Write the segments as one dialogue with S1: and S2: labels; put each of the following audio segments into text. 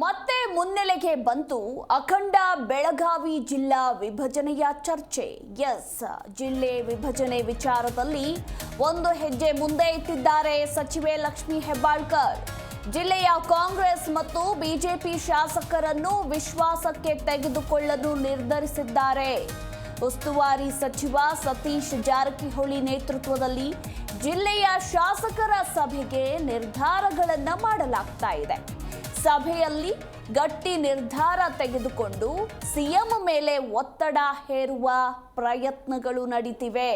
S1: ಮತ್ತೆ ಮುನ್ನೆಲೆಗೆ ಬಂತು ಅಖಂಡ ಬೆಳಗಾವಿ ಜಿಲ್ಲಾ ವಿಭಜನೆಯ ಚರ್ಚೆ. ಎಸ್, ಜಿಲ್ಲೆ ವಿಭಜನೆ ವಿಚಾರದಲ್ಲಿ ಒಂದು ಹೆಜ್ಜೆ ಮುಂದೆ ಇಟ್ಟಿದ್ದಾರೆ ಸಚಿವೆ ಲಕ್ಷ್ಮಿ ಹೆಬ್ಬಾಳ್ಕರ್. ಜಿಲ್ಲೆಯ ಕಾಂಗ್ರೆಸ್ ಮತ್ತು ಬಿಜೆಪಿ ಶಾಸಕರನ್ನು ವಿಶ್ವಾಸಕ್ಕೆ ತೆಗೆದುಕೊಳ್ಳಲು ನಿರ್ಧರಿಸಿದ್ದಾರೆ. ಉಸ್ತುವಾರಿ ಸಚಿವ ಸತೀಶ್ ಜಾರಕಿಹೊಳಿ ನೇತೃತ್ವದಲ್ಲಿ ಜಿಲ್ಲೆಯ ಶಾಸಕರ ಸಭೆಗೆ ನಿರ್ಧಾರಗಳನ್ನು ಮಾಡಲಾಗ್ತಾ ಇದೆ. ಸಭೆಯಲ್ಲಿ ಗಟ್ಟಿ ನಿರ್ಧಾರ ತೆಗೆದುಕೊಂಡು ಸಿಎಂ ಮೇಲೆ ಒತ್ತಡ ಹೇರುವ ಪ್ರಯತ್ನಗಳು ನಡೀತಿವೆ.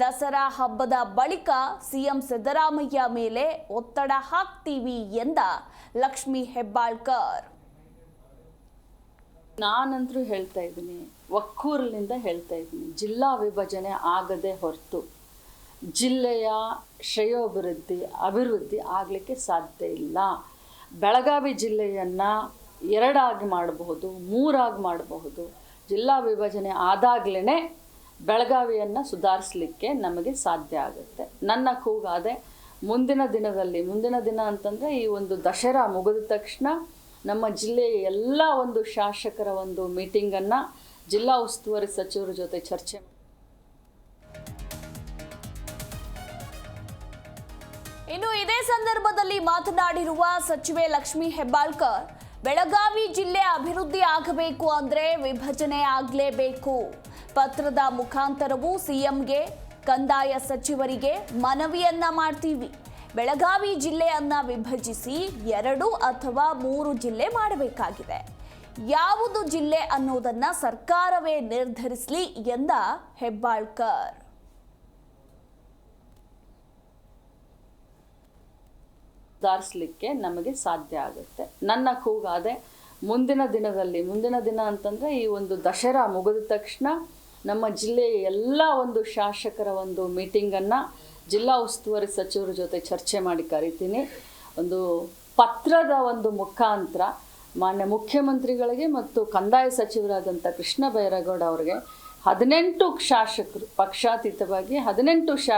S1: ದಸರಾ ಹಬ್ಬದ ಬಳಿಕ ಸಿಎಂ ಸಿದ್ದರಾಮಯ್ಯ ಮೇಲೆ ಒತ್ತಡ ಹಾಕ್ತೀವಿ ಎಂದ ಲಕ್ಷ್ಮಿ ಹೆಬ್ಬಾಳ್ಕರ್.
S2: ನಾನಂತರೂ ಹೇಳ್ತಾ ಇದ್ದೀನಿ ಒಕ್ಕೂರಿನಿಂದ ಹೇಳ್ತಾ ಇದ್ದೀನಿ, ಜಿಲ್ಲಾ ವಿಭಜನೆ ಆಗದೆ ಹೊರತು ಜಿಲ್ಲೆಯ ಶ್ರೇಯೋಭಿವೃದ್ಧಿ, ಅಭಿವೃದ್ಧಿ ಆಗಲಿಕ್ಕೆ ಸಾಧ್ಯ ಇಲ್ಲ. ಬೆಳಗಾವಿ ಜಿಲ್ಲೆಯನ್ನು ಎರಡಾಗಿ ಮಾಡಬಹುದು, ಮೂರಾಗಿ ಮಾಡಬಹುದು. ಜಿಲ್ಲಾ ವಿಭಜನೆ ಆದಾಗಲೇ ಬೆಳಗಾವಿಯನ್ನು ಸುಧಾರಿಸಲಿಕ್ಕೆ ನಮಗೆ ಸಾಧ್ಯ ಆಗುತ್ತೆ. ನನ್ನ ಕೂಗಾದೆ ಮುಂದಿನ ದಿನದಲ್ಲಿ, ಮುಂದಿನ ದಿನ ಅಂತಂದರೆ ಈ ಒಂದು ದಸರಾ ಮುಗಿದ ತಕ್ಷಣ ನಮ್ಮ ಜಿಲ್ಲೆಯ ಎಲ್ಲ ಒಂದು ಶಾಸಕರ ಒಂದು ಮೀಟಿಂಗನ್ನು ಜಿಲ್ಲಾ ಉಸ್ತುವಾರಿ ಸಚಿವರ ಜೊತೆ ಚರ್ಚೆ
S1: ಇನ್ನು ಇದೇ ಸಂದರ್ಭದಲ್ಲಿ ಮಾತನಾಡಿರುವ ಸಚಿವೆ ಲಕ್ಷ್ಮಿ ಹೆಬ್ಬಾಳ್ಕರ್, ಬೆಳಗಾವಿ ಜಿಲ್ಲೆ ಅಭಿವೃದ್ಧಿ ಆಗಬೇಕು ಅಂದ್ರೆ ವಿಭಜನೆ ಆಗಲೇಬೇಕು. ಪತ್ರದ ಮುಖಾಂತರವೂ ಸಿಎಂಗೆ, ಕಂದಾಯ ಸಚಿವರಿಗೆ ಮನವಿಯನ್ನ ಮಾಡ್ತೀವಿ. ಬೆಳಗಾವಿ ಜಿಲ್ಲೆಯನ್ನ ವಿಭಜಿಸಿ ಎರಡು ಅಥವಾ ಮೂರು ಜಿಲ್ಲೆ ಮಾಡಬೇಕಾಗಿದೆ. ಯಾವುದು ಜಿಲ್ಲೆ ಅನ್ನೋದನ್ನ ಸರ್ಕಾರವೇ ನಿರ್ಧರಿಸಲಿ ಎಂದ ಹೆಬ್ಬಾಳ್ಕರ್.
S2: ಸುಧಾರಿಸಲಿಕ್ಕೆ ನಮಗೆ ಸಾಧ್ಯ ಆಗುತ್ತೆ. ನನ್ನ ಕೂಗಾದೆ ಮುಂದಿನ ದಿನದಲ್ಲಿ, ಮುಂದಿನ ದಿನ ಅಂತಂದರೆ ಈ ಒಂದು ದಸರಾ ಮುಗಿದ ತಕ್ಷಣ ನಮ್ಮ ಜಿಲ್ಲೆಯ ಎಲ್ಲ ಒಂದು ಶಾಸಕರ ಒಂದು ಮೀಟಿಂಗನ್ನು ಜಿಲ್ಲಾ ಉಸ್ತುವಾರಿ ಸಚಿವರ ಜೊತೆ ಚರ್ಚೆ ಮಾಡಿ ಕರಿತೀನಿ. ಒಂದು ಪತ್ರದ ಒಂದು ಮುಖಾಂತರ ಮಾನ್ಯ ಮುಖ್ಯಮಂತ್ರಿಗಳಿಗೆ ಮತ್ತು ಕಂದಾಯ ಸಚಿವರಾದಂಥ ಕೃಷ್ಣ ಬೈರೇಗೌಡ ಅವರಿಗೆ ಹದಿನೆಂಟು ಶಾಸಕರು, ಪಕ್ಷಾತೀತವಾಗಿ ಹದಿನೆಂಟು ಶಾ